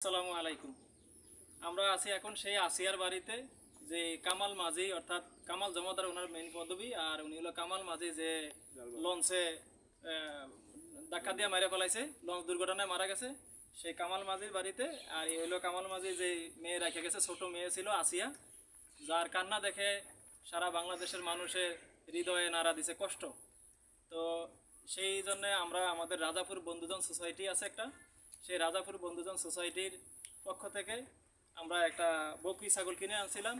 আসসালামু আলাইকুম। আমরা আছি এখন সেই আসিয়ার বাড়িতে, যে কামাল মাঝি, অর্থাৎ কামাল জমাদার ওনার মেইন পদবী, আর উনি হলো কামাল মাঝি যে লঞ্চে ধাক্কা দিয়ে মারা ফেলাইছে লঞ্চ দুর্ঘটনায় মারা গেছে। সেই কামাল মাঝির বাড়িতে, আর এই হলো কামাল মাঝি যে মেয়ে রেখে গেছে, ছোট মেয়ে ছিল আসিয়া, যার কান্না দেখে সারা বাংলাদেশের মানুষের হৃদয়ে নাড়া দিছে কষ্ট। তো সেই জন্য আমরা আমাদের রাজাপুর বন্ধুজন সোসাইটি আছে একটা সেই রাজাপুর বন্ধুজন সোসাইটির পক্ষ থেকে আমরা একটা বকরি ছাগল কিনে আনছিলাম।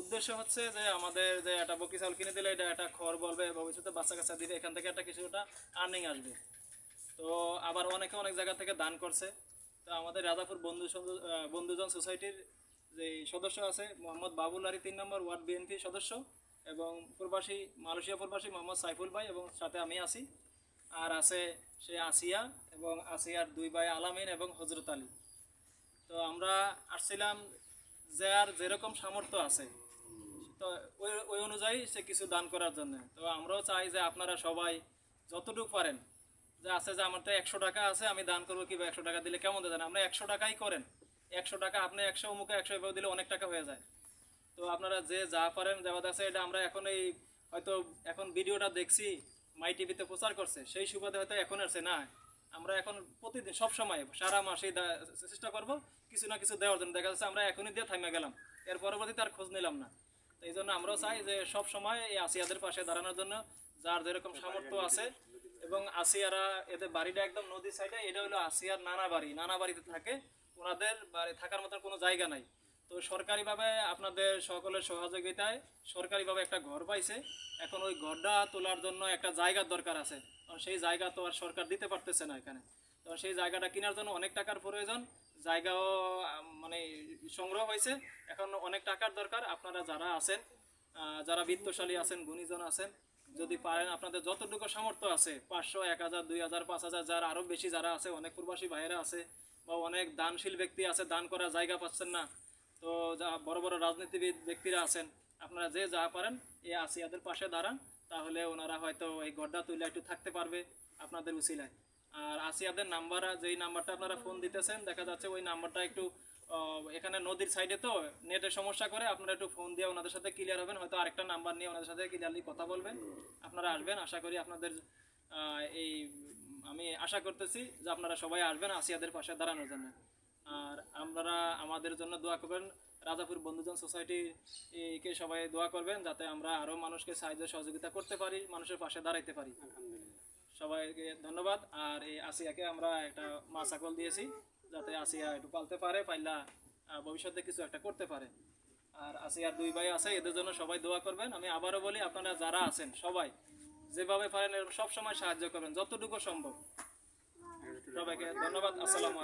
উদ্দেশ্য হচ্ছে যে আমাদের যে একটা বকরি ছাগল কিনে দিলে এটা একটা খড় বলবে, ভবিষ্যতে বাচ্চা কাচ্চা দিবে এখান থেকে একটা কিছুটা আর্নিং আসবে। তো আবার অনেকে অনেক জায়গা থেকে দান করছে। তো আমাদের রাজাপুর বন্ধু বন্ধুজন সোসাইটির যে সদস্য আছে, মোহাম্মদ বাবুল আলী তিন নম্বর ওয়ার্ড বিএনপি সদস্য এবং প্রবাসী, মালয়েশিয়া প্রবাসী মোহাম্মদ সাইফুল ভাই এবং সাথে আমি আছি। আর আছে সে আসিয়া এবং আসিয়ার দুই ভাই আলামিন এবং হজরত আলী। তো আমরা আসছিলাম যার যেরকম সামর্থ্য আছে, তো ওই ওই অনুযায়ী সে কিছু দান করার জন্য। তো আমরাও চাই যে আপনারা সবাই যতটুকু পারেন, যে আছে যে আমার তো একশো টাকা আছে, আমি দান করব কিংবা একশো টাকা দিলে কেমন দেন? আমরা একশো টাকাই করেন। একশো টাকা আপনি একশো মুখে একশো এভাবে দিলে অনেক টাকা হয়ে যায়। তো আপনারা যে যা পারেন যাওয়া আছে, এটা আমরা এখন এই হয়তো এখন ভিডিওটা দেখছি মাই টিভিতে প্রচার করছে, সেই সুবাদে হয়তো এখন আসছে না আমরা এখন প্রতিদিন, সব সময়, সারা মাসেই দা- চেষ্টা করব কিছু না কিছু দেওয়ার জন্য। দেখা যাচ্ছে আমরা এখনই দিয়ে থামে গেলাম, এর পরবর্তীতে আর খোঁজ নিলাম না। এই জন্য আমরাও চাই যে সব সময় এই আসিয়াদের পাশে দাঁড়ানোর জন্য, যার যেরকম সামর্থ্য আছে। এবং আসিয়ারা, এদের বাড়িটা একদম নদীর সাইডে এটা হলো আসিয়ার নানা বাড়ি। নানা বাড়িতে থাকে, ওনাদের বাড়ি থাকার মতো কোনো জায়গা নাই। তো সরকারিভাবে আপনাদের সকলের সহযোগিতায় সরকারিভাবে একটা ঘর পাইছে। এখন ওই ঘরটা তোলার জন্য একটা জায়গার দরকার আছে। সেই জায়গা তো আর সরকার দিতে পারতেছে না এখানে। তো সেই জায়গাটা কেনার জন্য অনেক টাকার প্রয়োজন। জায়গাও মানে সংগ্রহ হয়েছে। এখন অনেক টাকার দরকার। আপনারা যারা আছেন যারা বিত্তশালী আছেন, গুণীজন আছেন, যদি পারেন, আপনাদের যতটুকু সামর্থ্য আছে, পাঁচশো, এক হাজার, দুই হাজার, পাঁচ হাজার, যারা আরও বেশি যারা আছে, অনেক প্রবাসী ভাইয়েরা আছে, বা অনেক দানশীল ব্যক্তি আছে, দান করার জায়গা পাচ্ছেন না তো যা বড় বড় রাজনীতিবিদ ব্যক্তিরা আছেন, আপনারা যে যা পারেন, এই আসিয়াদের পাশে দাঁড়ান, তাহলে ওনারা হয়তো এই গড্ডা তুলে একটু থাকতে পারবে আপনাদের উচিলায় আর আসিয়াদের নাম্বার যেই নাম্বারটা আপনারা ফোন দিতেছেন, দেখা যাচ্ছে ওই নাম্বারটা একটু এখানে নদীর সাইডে তো নেটের সমস্যা করে, আপনারা একটু ফোন দিয়ে ওনাদের সাথে ক্লিয়ার হবেন, হয়তো আরেকটা নাম্বার নিয়ে ওনাদের সাথে ক্লিয়ারলি কথা বলবেন। আপনারা আসবেন, আশা করি আপনাদের এই, আমি আশা করতেছি যে আপনারা সবাই আসবেন আসিয়াদের পাশে দাঁড়ানোর জন্য। আর আপনারা আমাদের জন্য দোয়া করবেন। রাজাপুর বন্ধুজন সোসাইটি কে সবাই দোয়া করবেন যাতে আমরা আরও মানুষকে সাহায্য সহযোগিতা করতে পারি মানুষের পাশে দাঁড়াইতে পারি। সবাইকে ধন্যবাদ। আর এই আসিয়াকে আমরা একটা মা ছাগল দিয়েছি যাতে আসিয়া একটু পালতে পারে পাইলা ভবিষ্যতে কিছু একটা করতে পারে। আর আসিয়ার দুই ভাই আছে এদের জন্য সবাই দোয়া করবেন। আমি আবারও বলি আপনারা যারা আছেন সবাই যেভাবে পারেন সব সময় সাহায্য করবেন যতটুকু সম্ভব। সবাইকে ধন্যবাদ আসসালামু